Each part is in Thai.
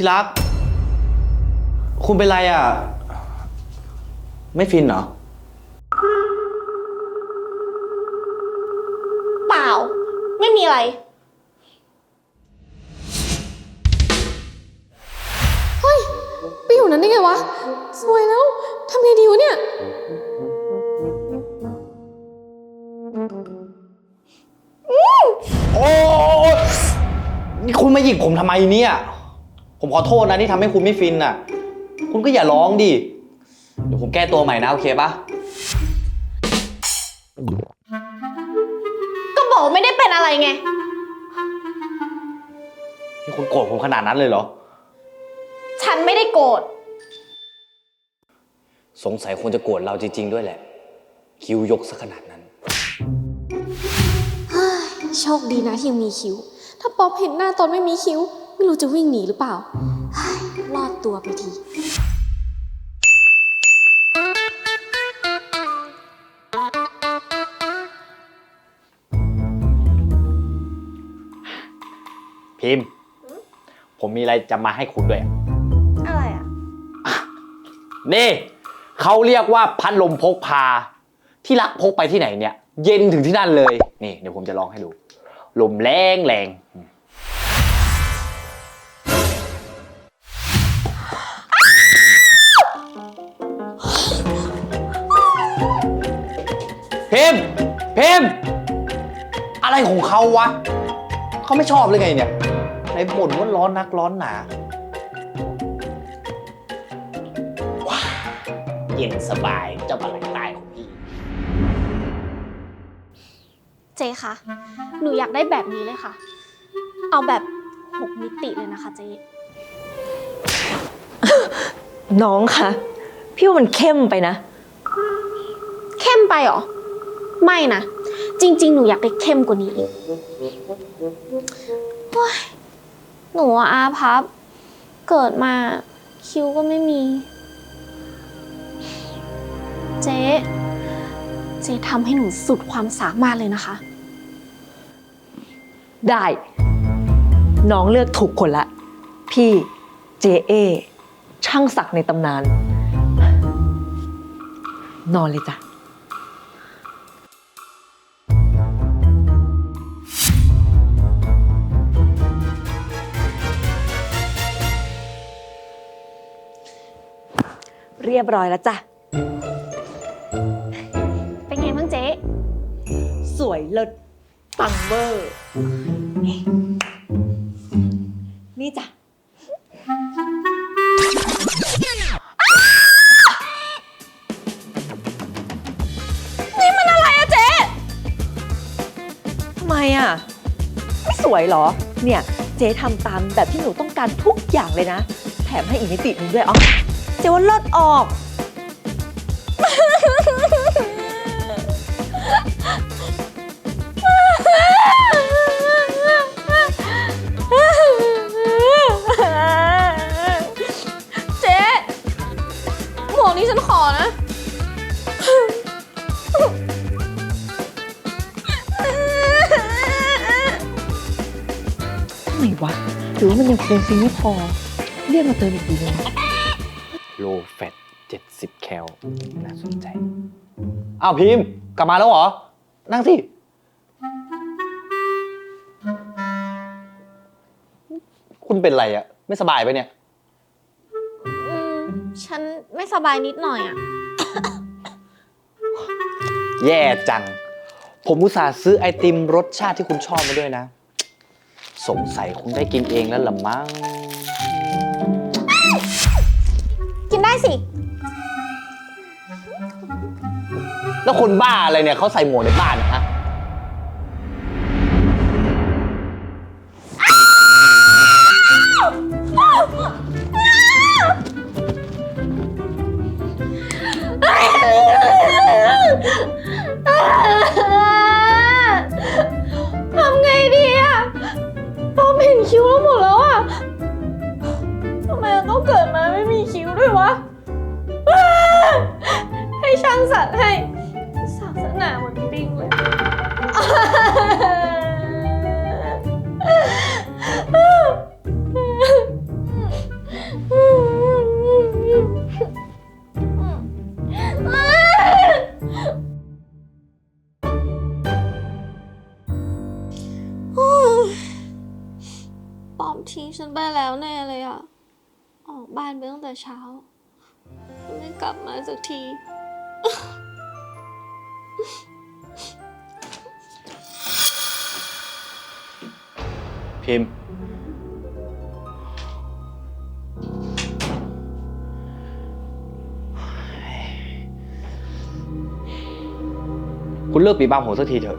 ที่รัก คุณเป็นไรอะ ไม่ฟินเหรอ เปล่า ไม่มีอะไร เฮ้ยไปอยู่นั้นได้ไงวะ สวยแล้ว ทำไงดีวะเนี่ย โอ้ยนี่คุณมาหยิกผมทำไมเนี่ย ผมขอโทษนะที่ทำให้คุณไม่ฟินอะ คุณก็อย่าร้องดิ เดี๋ยวผมแก้ตัวใหม่นะ โอเคปะก็บอกว่าไม่ได้เป็นอะไรไงนี่คุณโกรธผมขนาดนั้นเลยเหรอ ฉันไม่ได้โกรธ สงสัยคุณจะโกรธเราจริง ๆ ด้วยแหละ คิ้วยกซะขนาดนั้น โชคดีนะที่ยังมีคิ้ว ถ้าป๊อปเห็นหน้าตอนไม่มีคิ้ว ไม่รู้จะวิ่งหนีหรือเปล่าเฮ้ยรอดตัวไปที พิมพ์ ผมมีอะไรจะมาให้คุณด้วยอะอะไรอะ นี่เขาเรียกว่าพัดลมพกพา ที่รักพกไปที่ไหนเนี่ย เย็นถึงที่นั่นเลย นี่เดี๋ยวผมจะลองให้ดู ลมแรงแรง พิมพ์พิมพ์อะไรของเขาวะเขาไม่ชอบเลยไงเนี่ยไหนบ่นว่าร้อนนักร้อนหนาเย็นสบายเจ้าปลาไหลตายของพี่เจคะหนูอยากได้แบบนี้เลยค่ะ เอาแบบหกมิติเลยนะคะเจน้องคะพี่ว่ามันเข้มไปนะ เข้มไปเหรอ ไม่นะ จริง ๆ หนูอยากได้เข้มกว่านี้อีกโอ๊ยหนูอะอาพับ เกิดมาคิ้วก็ไม่มี เจ๊ เจ๊ทำให้หนูสุดความสามารถเลยนะคะ ได้ น้องเลือกถูกคนละ พี่เจเอช่างศักดิ์ในตำนาน นอนเลยจ้ะ รียบร้อยแล้วจ้ะ เป็นไงบ้างเจ๊สวยเลิศปังเวอร์ นี่จ้ะ นี่มันอะไรอะเจ๊ทำไมอะ ไม่สวยเหรอ เนี่ย เจ๊ทำตามแบบที่หนูต้องการทุกอย่างเลยนะ แถมให้อีกมิติหนึงด้วยอ๋อ เจ๊ว่าเลิศออก เจ๊หมวกนี้ฉันขอนะ ทำไมวะหรือว่ามันยังคงฟิงไม่พอ เรียกมาเติมอีกทีนึง โลแฟต70 แคล น่าสนใจ อ้าวพิมพ์กลับมาแล้วเหรอ นั่งสิ คุณเป็นไรอะไม่สบายไปะเนี่ย อืมฉันไม่สบายนิดหน่อยอะแย่จัง ผมอุตส่าห์ซื้อไอติมรสชาติที่คุณชอบมาด้วยนะ สงสัยคุณได้กินเองแล้วละมั้ง นได้สิ แล้วคนบ้าอะไรเนี่ยเขาใส่หมวกในบ้านนะฮะ ริงลปอมทิ้งฉันไปแล้วแน่เลยอะ ออกบ้านไปตั้งแต่เช้า ไม่กลับมาสักที พิมพ์ คุณเลิกปีบ้ามผมสักทีเถอะ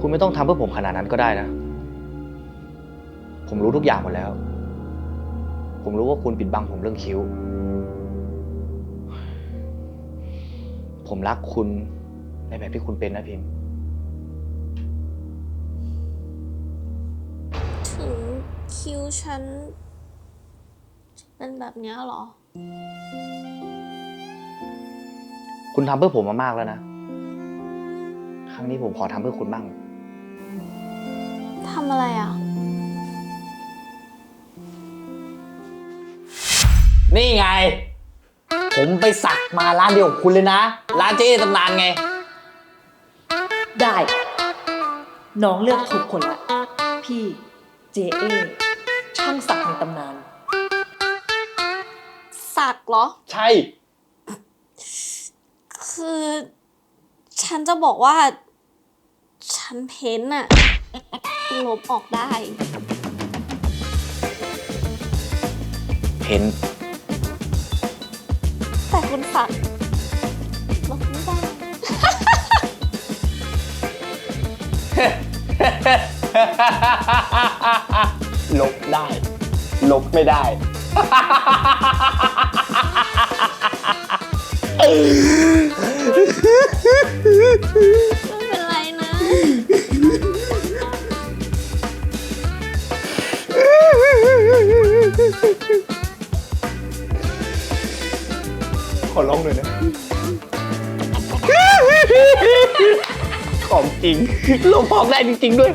คุณไม่ต้องทำเพื่อผมขนาดนั้นก็ได้นะ ผมรู้ทุกอย่างหมดแล้ว ผมรู้ว่าคุณปิดบังผมเรื่องคิ้ว ผมรักคุณในแบบที่คุณเป็นนะพิมพ์ คิวฉันจะเป็นแบบเนี้ยเหรอ คุณทำเพื่อผมมามากแล้วนะ ครั้งนี้ผมขอทำเพื่อคุณบ้าง ทำอะไรอะ นี่ไง ผมไปสักมาร้านเดียวกับคุณเลยนะ ร้านเจ๊ตำนานไง ได้ น้องเลือกถูกคนละ พี่ เจเอ ช่างศักดิ์ในตำนาน สักเหรอ ใช่ คือ ฉันจะบอกว่า ฉันเพ้นท์อะลบออกได้ เห็น แต่คุณสักลบไม่ได้ ลบได้ ลบไม่ได้ ไม่เป็นไรนะ ขอร้องหน่อยนะ ของจริงลบออกได้จริง ๆ ด้วย